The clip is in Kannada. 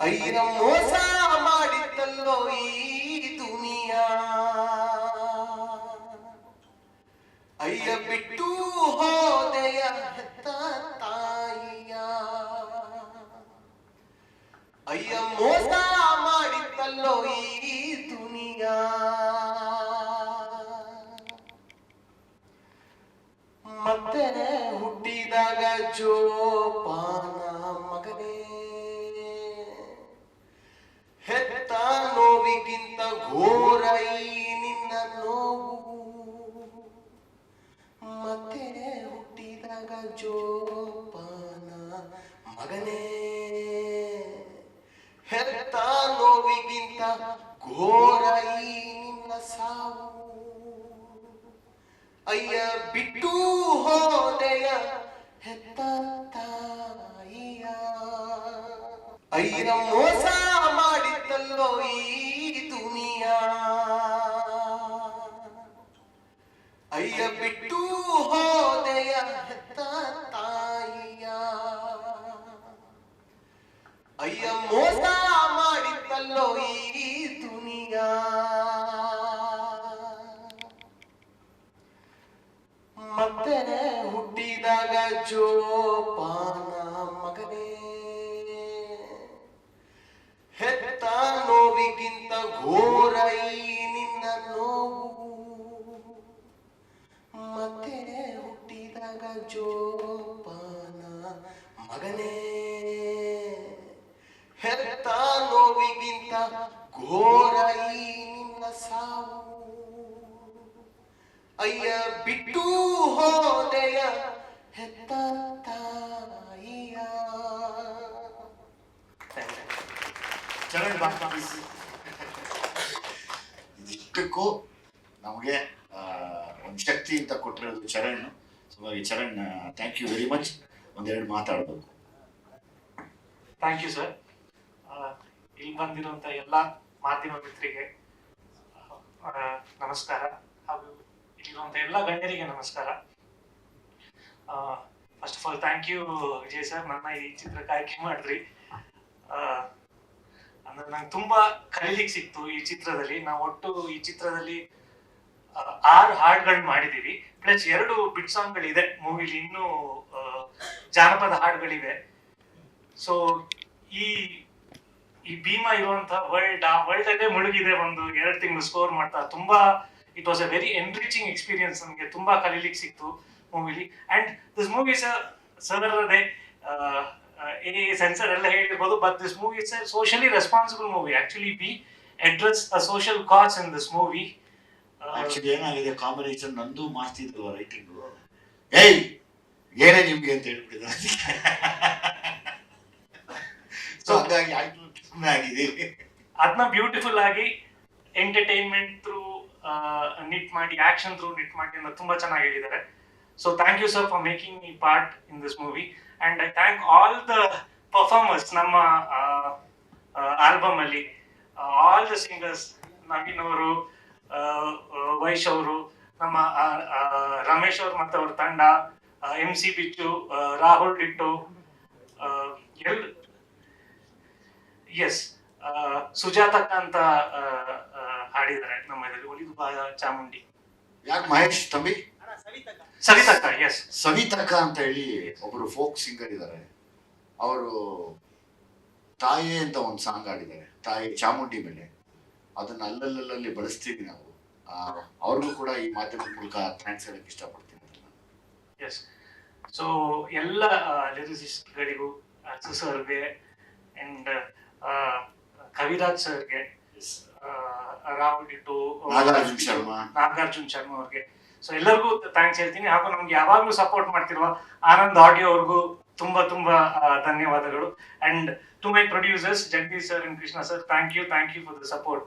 ಅಯ್ಯ ಮೋಸ ಮಾಡಿದ್ದಲ್ಲೋ ಈ ದುನಿಯಾ. ಅಯ್ಯ ಬಿಟ್ಟು ಹೋದೆಯ ತಾಯಿಯ. ಅಯ್ಯ ಮೋಸ ಮಾಡಿದ್ದಲ್ಲೋ ಈ ದುನಿಯಾ. ಮತ್ತೆ ಹುಟ್ಟಿದಾಗ ಜೋಪಾನ ಘೋರ ನಿನ್ನ ನೋವು. ಮತ್ತೆ ಹುಟ್ಟಿದಾಗ ಜೋಪಾನ. ಮಗನೇ ಹೆತ್ತ ನೋವಿಗಿಂತ ಘೋರ ಈ ನಿನ್ನ ಸಾವು. ಅಯ್ಯ, ಬಿಟ್ಟು ಹೋದೆಯ ಹೆತ್ತ ತಾಯಿಯ. ಅಯ್ಯ ಮೋಸ ಮಾಡಿದ್ದಲ್ಲೋ ಈ ಅಯ್ಯ ಬಿಟ್ಟು ಹೋದೆಯ ಹೆತ್ತ ತಾಯಿಯ. ಅಯ್ಯ, ಮೋಸ ಮಾಡಿದ್ದಲ್ಲೋ ಈ ದುನಿಯಾ. ಮತ್ತೆ ಹುಟ್ಟಿದಾಗ ಜೋಪಾನ ಮಗನೇ. ಹೆತ್ತ ನೋವಿಗಿಂತ ಘೋರ ಮತ್ತೆ ಹುಟ್ಟಿದಾಗ ಜೋಪಾನ. ಮಗನೇ, ಹೆತ್ತ ನೋವಿಗಿಂತ ಘೋರ ಈ ನಿನ್ನ ಸಾವು. ಅಯ್ಯ, ಬಿಟ್ಟು ಹೋದೆಯ ಹೆತ್ತ ತಾಯಿಯ. ಚರಣ್ ಬಾ, please. ಇದಿಷ್ಟಕ್ಕೂ ನಮಗೆ ಶಕ್ತಿ ಅಂತ ಕೊಟ್ಟಿರೋದು ಚರಣ್. ಈ Charan thank you very much ಒಂದೆರಡು ಮಾತಾಡಬೇಕು. ಥ್ಯಾಂಕ್ ಯು ಸರ್ ಇಲ್ಲಿ ಬಂದಿರುವಂತ ಎಲ್ಲ ಮಾಧ್ಯಮ ಮಿತ್ರರಿಗೆ ನಮಸ್ಕಾರ. ಹಾಗೂ ಇಲ್ಲಿರುವಂತ ಎಲ್ಲ ಗಣ್ಯರಿಗೆ ನಮಸ್ಕಾರ. First of all thank you Vijay sir ನನ್ನ ಈ ಚಿತ್ರ ಆಯ್ಕೆ ಮಾಡಿದ್ರಿ. ಅಂದ್ರೆ ನಂಗೆ ತುಂಬಾ ಕಲೀಲಿಕ್ಕೆ ಸಿಕ್ತು ಈ ಚಿತ್ರದಲ್ಲಿ. ನಾವು ಒಟ್ಟು ಈ ಚಿತ್ರದಲ್ಲಿ ಆರು ಹಾಡುಗಳು ಮಾಡಿದೀವಿ. ಪ್ಲಸ್ ಎರಡು ಬಿಟ್ ಸಾಂಗ್ಗಳಿದೆ, ಮೂವಿಲಿ ಇನ್ನೂ ಜಾನಪದ ಹಾಡುಗಳಿವೆ. ಸೊ ಈ ಈ ಭೀಮಾ ಇರುವಂತಹ ವರ್ಲ್ಡ್ ಆ ವರ್ಲ್ಡ್ ಅಲ್ಲೇ ಮುಳುಗಿದೆ ಒಂದು ಎರಡು ತಿಂಗಳು ಸ್ಕೋರ್ ಮಾಡ್ತಾ. ತುಂಬಾ it was a very enriching experience ನಮಗೆ. ತುಂಬಾ ಕಲೀಲಿಕ್ಕೆ ಸಿಕ್ತು ಮೂವಿಲಿ. ಅಂಡ್ ದಿಸ್ ಮೂವಿ ಸರ್ ಅದೇ ಈ ಸೆನ್ಸರ್ ಎಲ್ಲ ಹೇಳಿರ್ಬೋದು but this movie is socially responsible movie actually be address a social cause in this movie actually ಏನಾಗಿದೆ? ಕಾಂಬಿನೇಷನ್ ನಂದು ಮಾಡ್ತಿದ್ರು ರೈಟಿಂಗ್ ಏಯ್! ಏನೇ ನಿಮ್ಗೆ ಅಂತ ಹೇಳ್ಬಿಟ್ಟಿದ್ರು ಸೊ ಹಂಗಾಗಿ ಆಯ್ತು. ಸುಮ್ಮನೆ ಅದನ್ನ ಬ್ಯೂಟಿಫುಲ್ ಆಗಿ ಎಂಟರ್ಟೈನ್ಮೆಂಟ್ ಥ್ರೂ ನಿಟ್ ಮಾಡಿ ಆಕ್ಷನ್ ಥ್ರೂ ನಿಟ್ ಮಾಡಿ ಅಂತ ತುಂಬಾ ಚೆನ್ನಾಗಿ ಹೇಳಿದ್ದಾರೆ. So thank you sir for making ಈ part in this movie and I thank all the performers ನಮ್ಮ ಆಲ್ಬಮ್ ಅಲ್ಲಿ ಆಲ್ ದ ಸಿಂಗರ್ಸ್ ನವೀನ್ ಅವರು ವೈಶ್ ಅವರು ನಮ್ಮ ರಮೇಶ್ ಅವರು ಮತ್ತೆ ಅವ್ರ ತಂಡ ಎಂ ಸಿ ಬಿಚ್ಚು ರಾಹುಲ್ ಡಿಟ್ಟು ಆ, ಎಲ್ ಎಸ್ ಸುಜಾತ ಅಂತ ಹಾಡಿದ್ದಾರೆ ನಮ್ಮ ಇದರಲ್ಲಿ. ಒಲಿದು ಬಾ ಚಾಮುಂಡಿ. ಯಾಕೆ ಮಹೇಶ್ ತಂಬಿ ಸವಿತಕ ಎಸ್ ಸವಿತಕ ಅಂತ ಹೇಳಿ ಒಬ್ರು ಫೋಕ್ ಸಿಂಗರ್ ಇದ್ದಾರೆ ಅವರು ತಾಯಿ ಅಂತ ಒಂದು ಸಾಂಗ್ ಆಡಿದ್ದಾರೆ ತಾಯಿ ಚಾಮುಂಡಿ ಮೇಲೆ. ಅದನ್ನ ಅಲ್ಲಲ್ಲಲ್ಲಿ ಬಳಸ್ತೀವಿ ನಾವು. ಅವ್ರಿಗೂ ಕೂಡ ಈ ಮಾಧ್ಯಮದ ಮೂಲಕ ಥ್ಯಾಂಕ್ಸ್ ಹೇಳಕ್ ಇಷ್ಟಪಡ್ತೀನಿ. ಎಸ್ ಸೊ ಎಲ್ಲ ಲಿರಿಸಿಸ್ಟ್ಗಳಿಗೂ ಅರ್ಜು ಸರ್ಗೆ ಅಂಡ್ ಕವಿರಾಜ್ ಸರ್ಗೆ ರಾಹುಲ್ ಡಿಟ್ಟು ನಾಗಾರ್ಜುನ್ ಶರ್ಮಾ. ನಾಗಾರ್ಜುನ್ ಶರ್ಮಾ ಅವ್ರಿಗೆ. ಸೊ ಎಲ್ಲರಿಗೂ ಥ್ಯಾಂಕ್ಸ್ ಹೇಳ್ತೀನಿ. ಹಾಗೂ ನಮ್ಗೆ ಯಾವಾಗಲೂ ಸಪೋರ್ಟ್ ಮಾಡ್ತಿರುವ ಆನಂದ್ ಆಡಿಯೋ ಅವ್ರಿಗೂ ತುಂಬಾ ತುಂಬಾ ಧನ್ಯವಾದಗಳು. And to my producers Jagadish sir and Krishna sir thank you thank you for the support